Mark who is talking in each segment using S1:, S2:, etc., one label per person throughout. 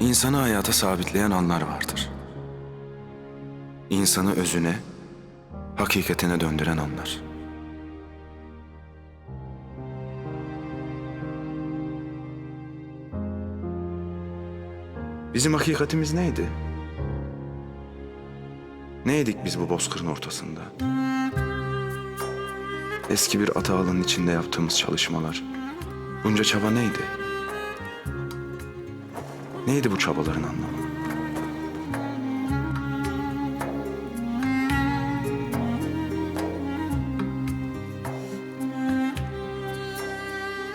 S1: İnsanı hayata sabitleyen anlar vardır. İnsanı özüne, hakikatine döndüren anlar. Bizim hakikatimiz neydi? Neydik biz bu bozkırın ortasında? Eski bir ata alanın içinde yaptığımız çalışmalar. Bunca çaba neydi? Neydi bu çabaların anlamı?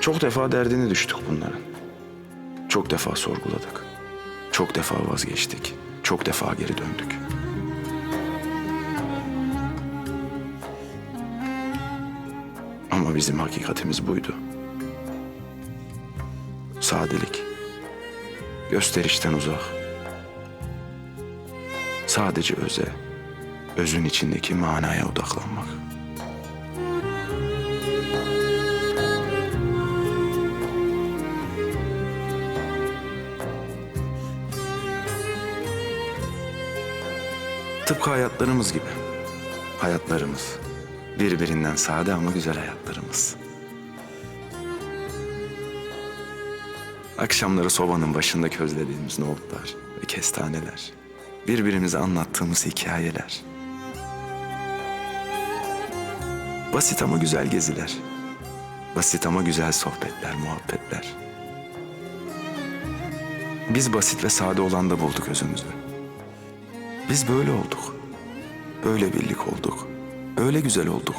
S1: Çok defa derdine düştük bunların. Çok defa sorguladık. Çok defa vazgeçtik. Çok defa geri döndük. Ama bizim hakikatimiz buydu. Sadelik. Gösterişten uzak. Sadece öze, özün içindeki manaya odaklanmak. Tıpkı hayatlarımız gibi. Hayatlarımız. Birbirinden sade ama güzel hayatlarımız. Akşamları sobanın başında közlediğimiz nohutlar ve kestaneler. Birbirimize anlattığımız hikayeler. Basit ama güzel geziler. Basit ama güzel sohbetler, muhabbetler. Biz basit ve sade olan da bulduk özümüzü. Biz böyle olduk. Böyle birlik olduk. Öyle güzel olduk.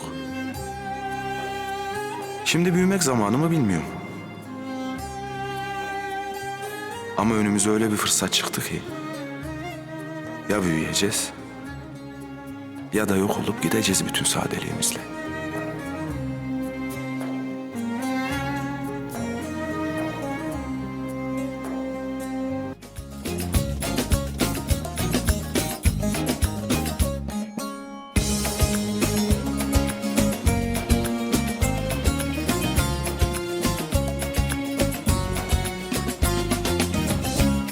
S1: Şimdi büyümek zamanı mı bilmiyorum. Ama önümüze öyle bir fırsat çıktı ki. Ya büyüyeceğiz ya da yok olup gideceğiz bütün sadeliğimizle.